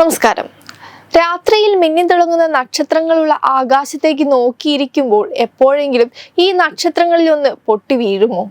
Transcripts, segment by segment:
നമസ്കാരം. രാത്രിയിൽ മിന്നിത്തിളങ്ങുന്ന നക്ഷത്രങ്ങളുള്ള ആകാശത്തേക്ക് നോക്കിയിരിക്കുമ്പോൾ എപ്പോഴെങ്കിലും ഈ നക്ഷത്രങ്ങളിൽ ഒന്ന് പൊട്ടി വീഴുമോ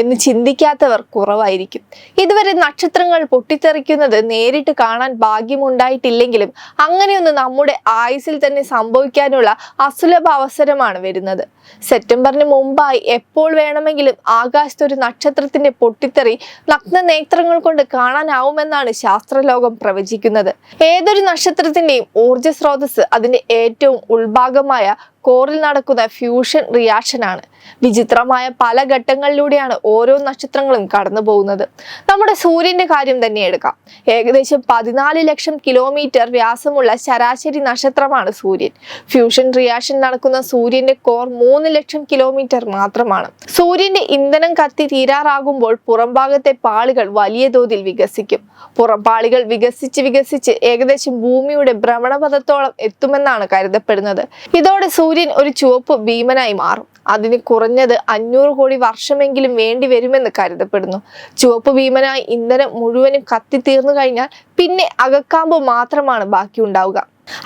എന്ന് ചിന്തിക്കാത്തവർ കുറവായിരിക്കും. ഇതുവരെ നക്ഷത്രങ്ങൾ പൊട്ടിത്തെറിക്കുന്നത് നേരിട്ട് കാണാൻ ഭാഗ്യമുണ്ടായിട്ടില്ലെങ്കിലും അങ്ങനെയൊന്ന് നമ്മുടെ ആയുസിൽ തന്നെ സംഭവിക്കാനുള്ള അസുലഭ അവസരമാണ് വരുന്നത്. സെപ്റ്റംബറിന് മുമ്പായി എപ്പോൾ വേണമെങ്കിലും ആകാശത്ത് ഒരു നക്ഷത്രത്തിന്റെ പൊട്ടിത്തെറി നഗ്ന നേത്രങ്ങൾ കൊണ്ട് കാണാനാവുമെന്നാണ് ശാസ്ത്രലോകം പ്രവചിക്കുന്നത്. ഏതൊരു നക്ഷത്രത്തിന്റെയും ഊർജ സ്രോതസ് അതിന്റെ ഏറ്റവും ഉൾഭാഗമായ കോറിൽ നടക്കുന്ന ഫ്യൂഷൻ റിയാക്ഷനാണ് വിചിത്രമായ പല ഘട്ടങ്ങളിലൂടെയാണ് ഓരോ നക്ഷത്രങ്ങളും കടന്നു പോകുന്നത്. നമ്മുടെ സൂര്യന്റെ കാര്യം തന്നെ എടുക്കാം. ഏകദേശം പതിനാല് ലക്ഷം കിലോമീറ്റർ വ്യാസമുള്ള ശരാശരി നക്ഷത്രമാണ് സൂര്യൻ. ഫ്യൂഷൻ റിയാക്ഷൻ നടക്കുന്ന സൂര്യന്റെ കോർ മൂന്ന് ലക്ഷം കിലോമീറ്റർ മാത്രമാണ്. സൂര്യന്റെ ഇന്ധനം കത്തി തീരാറാകുമ്പോൾ പുറംഭാഗത്തെ പാളികൾ വലിയ തോതിൽ വികസിക്കും. പുറംപാളികൾ വികസിച്ച് വികസിച്ച് ഏകദേശം ഭൂമിയുടെ ഭ്രമണപഥത്തോളം എത്തുമെന്നാണ് കരുതപ്പെടുന്നത്. ഇതോടെ സൂര്യൻ ഒരു ചുവപ്പ് ഭീമനായി മാറും. അതിന് കുറഞ്ഞത് അഞ്ഞൂറ് കോടി വർഷമെങ്കിലും വേണ്ടി വരുമെന്ന് കരുതപ്പെടുന്നു. ചുവപ്പ് ഭീമനായി ഇന്ധനം മുഴുവനും കത്തിത്തീർന്നു കഴിഞ്ഞാൽ പിന്നെ അകക്കാമ്പ് മാത്രമാണ് ബാക്കി ഉണ്ടാവുക.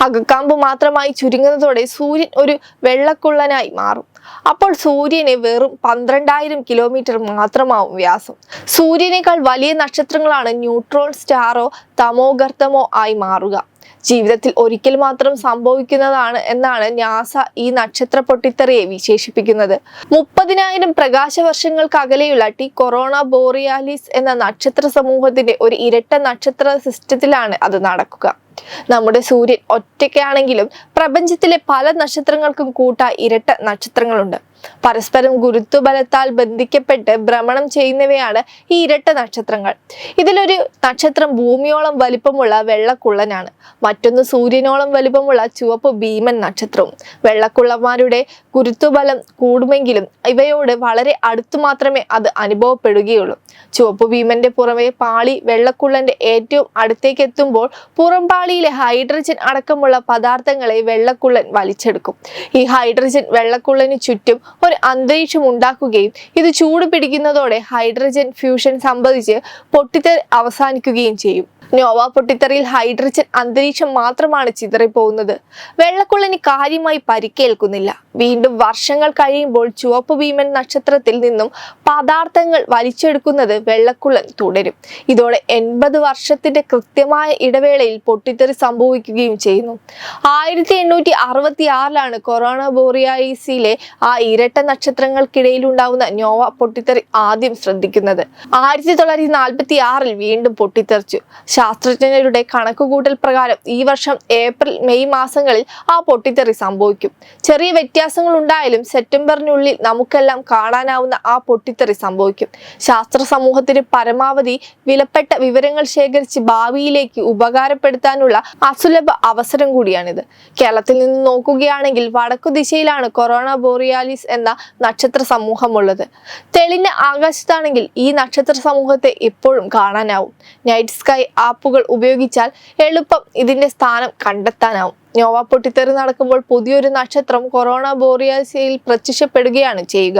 അകക്കാമ്പ് മാത്രമായി ചുരുങ്ങുന്നതോടെ സൂര്യൻ ഒരു വെള്ളക്കുള്ളനായി മാറും. അപ്പോൾ സൂര്യന് വെറും പന്ത്രണ്ടായിരം കിലോമീറ്റർ മാത്രമാവും വ്യാസം. സൂര്യനേക്കാൾ വലിയ നക്ഷത്രങ്ങളാണ് ന്യൂട്രോൺ സ്റ്റാറോ തമോഗർത്തമോ ആയി മാറുക. ജീവിതത്തിൽ ഒരിക്കൽ മാത്രം സംഭവിക്കുന്നതാണ് എന്നാണ് ന്യാസ ഈ നക്ഷത്ര പൊട്ടിത്തെറിയെ വിശേഷിപ്പിക്കുന്നത്. മുപ്പതിനായിരം പ്രകാശ വർഷങ്ങൾക്ക് അകലെയുള്ള ടി കൊറോണ ബോറിയാലിസ് എന്ന നക്ഷത്ര സമൂഹത്തിന്റെ ഒരു ഇരട്ട നക്ഷത്ര സിസ്റ്റത്തിലാണ് അത് നടക്കുക. നമ്മുടെ സൂര്യൻ ഒറ്റയ്ക്കാണെങ്കിലും പ്രപഞ്ചത്തിലെ പല നക്ഷത്രങ്ങൾക്കും കൂട്ട ഇരട്ട നക്ഷത്രങ്ങളുണ്ട്. പരസ്പരം ഗുരുത്വബലത്താൽ ബന്ധിക്കപ്പെട്ട് ഭ്രമണം ചെയ്യുന്നവയാണ് ഈ ഇരട്ട നക്ഷത്രങ്ങൾ. ഇതിലൊരു നക്ഷത്രം ഭൂമിയോളം വലിപ്പമുള്ള വെള്ളക്കുള്ളനാണ്. മറ്റൊന്ന് സൂര്യനോളം വലിപ്പമുള്ള ചുവപ്പ് ഭീമൻ നക്ഷത്രവും. വെള്ളക്കുള്ളന്മാരുടെ ഗുരുത്വബലം കൂടുമെങ്കിലും ഇവയോട് വളരെ അടുത്തു മാത്രമേ അത് അനുഭവപ്പെടുകയുള്ളൂ. ചുവപ്പ് ഭീമന്റെ പുറമെ പാളി വെള്ളക്കുള്ളന്റെ ഏറ്റവും അടുത്തേക്ക് എത്തുമ്പോൾ പുറംപാളിയിലെ ഹൈഡ്രജൻ അടക്കമുള്ള പദാർത്ഥങ്ങളെ വെള്ളക്കുള്ളൻ വലിച്ചെടുക്കും. ഈ ഹൈഡ്രജൻ വെള്ളക്കുള്ളന് ചുറ്റും ഒരു അന്തരീക്ഷം ഉണ്ടാക്കുകയും ഇത് ചൂട് പിടിക്കുന്നതോടെ ഹൈഡ്രജൻ ഫ്യൂഷൻ സംബന്ധിച്ച് പൊട്ടിത്തെറി അവസാനിക്കുകയും ചെയ്യും. നോവ പൊട്ടിത്തെറിയിൽ ഹൈഡ്രജൻ അന്തരീക്ഷം മാത്രമാണ് ചിതറിപ്പോകുന്നത്. വെള്ളക്കുള്ളന് കാര്യമായി പരിക്കേൽക്കുന്നില്ല. വീണ്ടും വർഷങ്ങൾ കഴിയുമ്പോൾ ചുവപ്പ് ഭീമൻ നക്ഷത്രത്തിൽ നിന്നും പദാർത്ഥങ്ങൾ വലിച്ചെടുക്കുന്നത് വെള്ളക്കുള്ളൻ തുടരും. ഇതോടെ എൺപത് വർഷത്തിന്റെ കൃത്യമായ ഇടവേളയിൽ പൊട്ടിത്തെറി സംഭവിക്കുകയും ചെയ്യുന്നു. ആയിരത്തി എണ്ണൂറ്റി അറുപത്തി ആറിലാണ് കൊറോണ ബോറിയായിസിലെ ആ ഇരട്ട നക്ഷത്രങ്ങൾക്കിടയിൽ ഉണ്ടാവുന്ന നോവ പൊട്ടിത്തെറി ആദ്യം ശ്രദ്ധിക്കുന്നത്. ആയിരത്തി തൊള്ളായിരത്തി നാൽപ്പത്തി ആറിൽ വീണ്ടും പൊട്ടിത്തെറിച്ചു. ശാസ്ത്രജ്ഞരുടെ കണക്കുകൂട്ടൽ പ്രകാരം ഈ വർഷം ഏപ്രിൽ മെയ് മാസങ്ങളിൽ ആ പൊട്ടിത്തെറി സംഭവിക്കും. ചെറിയ വ്യത്യാസങ്ങൾ ഉണ്ടായാലും സെപ്റ്റംബറിനുള്ളിൽ നമുക്കെല്ലാം കാണാനാവുന്ന ആ പൊട്ടിത്തെറി സംഭവിക്കും. ശാസ്ത്ര സമൂഹത്തിന് പരമാവധി വിലപ്പെട്ട വിവരങ്ങൾ ശേഖരിച്ച് ഭാവിയിലേക്ക് ഉപകാരപ്പെടുത്താനുള്ള അസുലഭ അവസരം കൂടിയാണിത്. കേരളത്തിൽ നിന്ന് നോക്കുകയാണെങ്കിൽ വടക്കു ദിശയിലാണ് കൊറോണ ബോറിയാലിസ് എന്ന നക്ഷത്ര സമൂഹമുള്ളത്. തെളിഞ്ഞ ആകാശത്താണെങ്കിൽ ഈ നക്ഷത്ര സമൂഹത്തെ എപ്പോഴും കാണാനാവും. നൈറ്റ് സ്കൈ ആപ്പുകൾ ഉപയോഗിച്ചാൽ എളുപ്പം ഇതിന്റെ സ്ഥാനം കണ്ടെത്താനാവും. നോവ പൊട്ടിത്തെറി നടക്കുമ്പോൾ പുതിയൊരു നക്ഷത്രം കൊറോണ ബോറിയാസിയിൽ പ്രത്യക്ഷപ്പെടുകയാണ് ചെയ്യുക.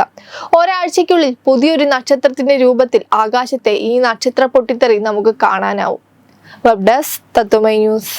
ഒരാഴ്ചയ്ക്കുള്ളിൽ പുതിയൊരു നക്ഷത്രത്തിന്റെ രൂപത്തിൽ ആകാശത്തെ ഈ നക്ഷത്ര പൊട്ടിത്തെറി നമുക്ക് കാണാനാവും. വെബ് ഡെസ്ക് തത്വമൈ ന്യൂസ്